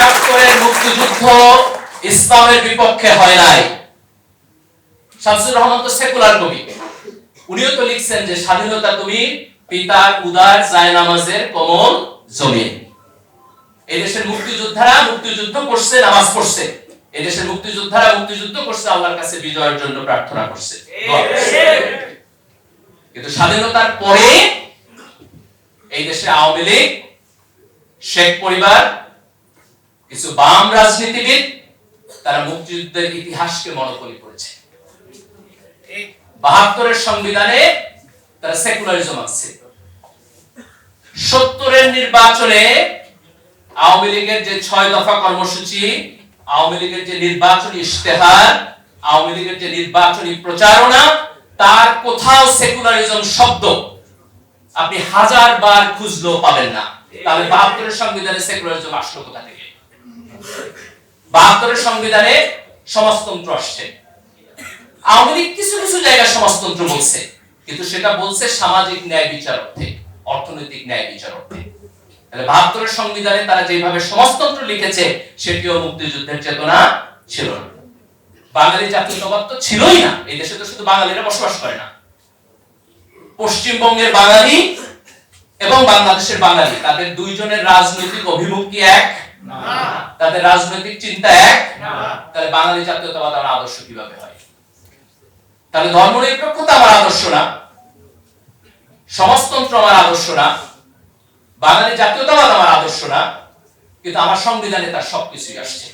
একাত্তরের মুক্তিযুদ্ধ ইসলামের বিপক্ষে হয় নাই। শামসুর রহমান তো সেকুলার কবি। উনিও তো লিখছেন যে, স্বাধীনতা তুমি পিতার উদার, জায়নামাজের কমল জমিন। এই দেশের মুক্তিযোদ্ধারা মুক্তিযুদ্ধ করছে, নামাজ পড়ছে। এই দেশের মুক্তিযোদ্ধারা মুক্তিযুদ্ধ করছে, আল্লাহর কাছে বিজয়ের জন্য প্রার্থনা করছে। কিন্তু স্বাধীনতার পরে এই দেশে আওয়ামী লীগ, শেখ পরিবার কিছু বাম রাজনীতিবিদ তারা মুক্তিযুদ্ধের ইতিহাসকে মনোপলি করেছে। বাহাত্তরের সংবিধানে তারা সেকুলারিজম আছে সত্তরের নির্বাচনে আওয়ামী লীগের যে ছয় দফা কর্মসূচি, আওয়ামী লীগের যে নির্বাচনী ইশতেহার, আওয়ামী লীগের যে নির্বাচনী প্রচারণা, তার কোথাও সেকুলারিজম শব্দ আপনি হাজার বার খুঁজলেও পাবেন না। তাহলে বাহাত্তরের সংবিধানে সেকুলারিজম আসলো কোথা থেকে? বাহাত্তরের সংবিধানে সমাজতন্ত্র আসছে। আওয়ামী লীগ কিছু কিছু জায়গায় সমাজতন্ত্র বলছে, কিন্তু সেটা বলছে সামাজিক ন্যায় বিচার অর্থে, অর্থনৈতিক ন্যায় বিচার অর্থে। তাহলে বাহাত্তরের সংবিধানে তারা যেভাবে সমাজতন্ত্র লিখেছে, সেটিও মুক্তিযুদ্ধের চেতনা ছিল না। বাঙালি জাতীয়তাবাদ তো ছিলই না, এই দেশে তো শুধু বাঙালিরা বসবাস করে না। পশ্চিমবঙ্গের বাঙালি এবং বাংলাদেশের বাঙালি, তাদের দুইজনের রাজনৈতিক অভিমুখ কি এক? তাদের রাজনৈতিক চিন্তা এক। তাহলে বাঙালি জাতীয়তাবাদ আমার আদর্শ কীভাবে হয়? তাহলে ধর্মনিরপেক্ষতা আমার আদর্শ না। সমাজতন্ত্র আমার আদর্শ না। বাঙালি জাতীয়তাবাদ আমার আদর্শ না। কিন্তু আমার সংবিধানে তার সবকিছুই আসছে।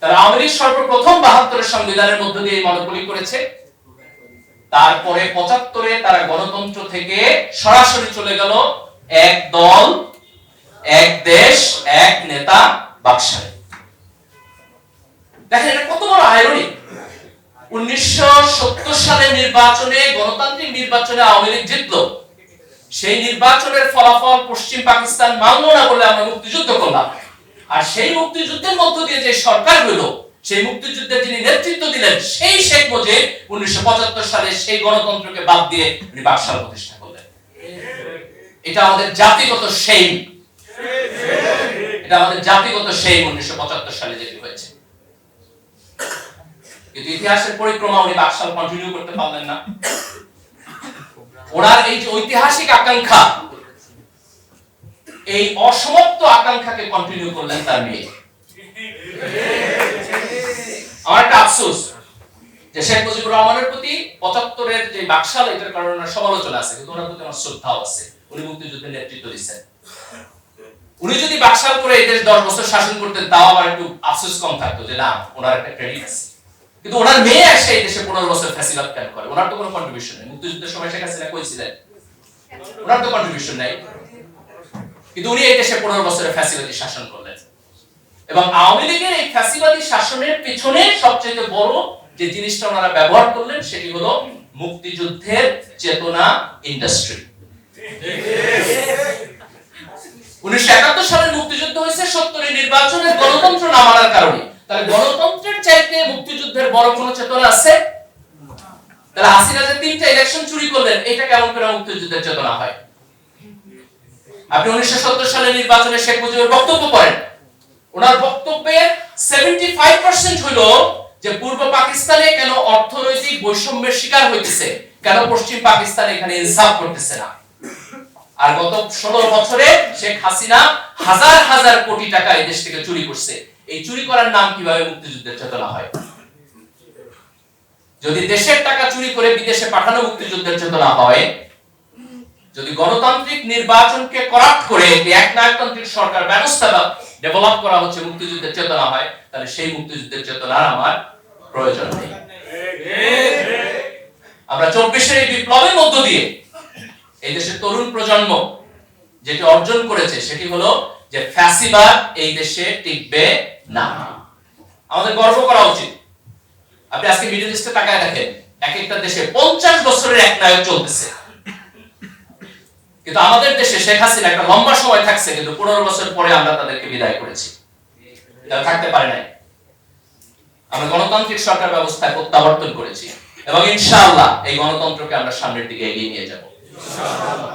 তারা আওয়ামী সর্বপ্রথম বাহাত্তরের সংবিধানের মধ্য দিয়ে মনোপলি করেছে। তারপরে পঁচাত্তরে তারা গণতন্ত্র থেকে সরাসরি চলে গেল। এক দল এক দেশ, এক নেতা বাকশালে। দেখেন, এটা কত বড় আয়রনি উনিশশো সালের নির্বাচনে গণতান্ত্রিক নির্বাচনে আওয়ামী লীগ জিতলো। সেই নির্বাচনের ফলাফল পশ্চিম পাকিস্তান মানল না বলে আমরা মুক্তিযুদ্ধ করলাম। আর সেই মুক্তিযুদ্ধের মধ্য দিয়ে যে সরকার হলো সেই মুক্তিযুদ্ধে যিনি নেতৃত্ব দিলেন, সেই শেখ মুজিব উনিশশো সালে সেই গণতন্ত্রকে বাদ দিয়ে উনি বাকশাল প্রতিষ্ঠা করলেন। এটা আমাদের জাতিগত সেই এটা আমাদের জাতিগত সেই উনিশশো পঁচাত্তর সালে যেটি হয়েছে। কিন্তু ইতিহাসের পরিক্রমা উনি বাকশাল কন্টিনিউ করতে পারলেন না। ওনার এই যে ঐতিহাসিক আকাঙ্ক্ষা, এই আকাঙ্ক্ষাকে কন্টিনিউ করলেন তার মেয়ে। আমার একটা আফসোস যে শেখ মুজিবুর রহমানের প্রতি পঁচাত্তরের যে বাকশাল, এটার কারণে সমালোচনা আছে, কিন্তু ওনার প্রতি আমার শ্রদ্ধাও আছে। উনি মুক্তিযুদ্ধের নেতৃত্ব দিচ্ছেন। উনি যদি বাকশাল করে এই দেশ বছর শাসন করতেন, তাও আমার একটু আফসোস কম থাকতো যে, না, ওনার একটা ক্রেডিট আছে। কিন্তু ওনার মেয়ে এসে এই দেশে পনেরো বছর ফ্যাসিলাত কেন করে? ওনার তো কোনো কন্ট্রিবিউশন নেই। মুক্তিযুদ্ধের সময় শেখ হাসিনা কইছিলেন ওনার তো কন্ট্রিবিউশন নাই। কিন্তু উনি এই দেশে পনেরো বছরের ফ্যাসিবাদী শাসন করলেন। এবং আওয়ামী লীগের এই ফ্যাসিবাদী শাসনের পেছনে সবচেয়ে বড় যে জিনিসটা ওনারা ব্যবহার করলেন, সেটি হলো মুক্তিযুদ্ধের চেতনা ইন্ডাস্ট্রি উনিশশো একাত্তর সালের মুক্তিযুদ্ধ হয়েছে সত্তরের নির্বাচনের গণতন্ত্র না মানার কারণে। তাহলে গণতন্ত্রের চাইতে মুক্তিযুদ্ধের বড় চেতনা আছে? তাহলে তিনটা ইলেকশন চুরি করলেন, এটা কেমন করে মুক্তিযুদ্ধের চেতনা হয়? আপনি উনিশশো সত্তর সালের নির্বাচনে শেখ মুজিবের বক্তব্য পড়েন। ওনার বক্তব্যের সেভেন্টি ফাইভ পার্সেন্ট হলো যে পূর্ব পাকিস্তানে কেন অর্থনৈতিক বৈষম্যের শিকার হইতেছে, কেন পশ্চিম পাকিস্তান এখানে ইনসাফ করতেছে না? আর গত ষোলো বছরে শেখ হাসিনা হাজার হাজার কোটি টাকা এই দেশ থেকে চুরি করছে। এই চুরি করার নাম কীভাবে মুক্তিযুদ্ধের চেতনা হয়? যদি দেশের টাকা চুরি করে বিদেশে পাঠানো মুক্তিযুদ্ধের চেতনা হয়, যদি গণতান্ত্রিক নির্বাচনকে করাপ্ট করে একটি একনায়কতান্ত্রিক সরকার ব্যবস্থা ডেভেলপ করা হচ্ছে মুক্তিযুদ্ধের চেতনা হয়, তাহলে সেই মুক্তিযুদ্ধের চেতনার আমার প্রয়োজন নেই। আমরা চব্বিশের এই বিপ্লবের মধ্য দিয়ে এই দেশের তরুণ প্রজন্ম যেটি অর্জন করেছে সেটি হলো যে ফ্যাসিবাদ এই দেশে টিকবে না। আমাদের গর্ব করা উচিত। আপনি আজকে মিডল ইস্টে তাকায় দেখেন, এক একটা দেশে পঞ্চাশ বছরের এক নায়ক চলতেছে। কিন্তু আমাদের দেশে শেখ হাসিনা একটা লম্বা সময় থাকছে, কিন্তু পনেরো বছর পরে আমরা তাদেরকে বিদায় করেছি। থাকতে পারে নাই। আমরা গণতান্ত্রিক সরকার ব্যবস্থায় প্রত্যাবর্তন করেছি এবং ইনশাআল্লাহ এই গণতন্ত্রকে আমরা সামনের দিকে এগিয়ে নিয়ে যাব। İnşallah.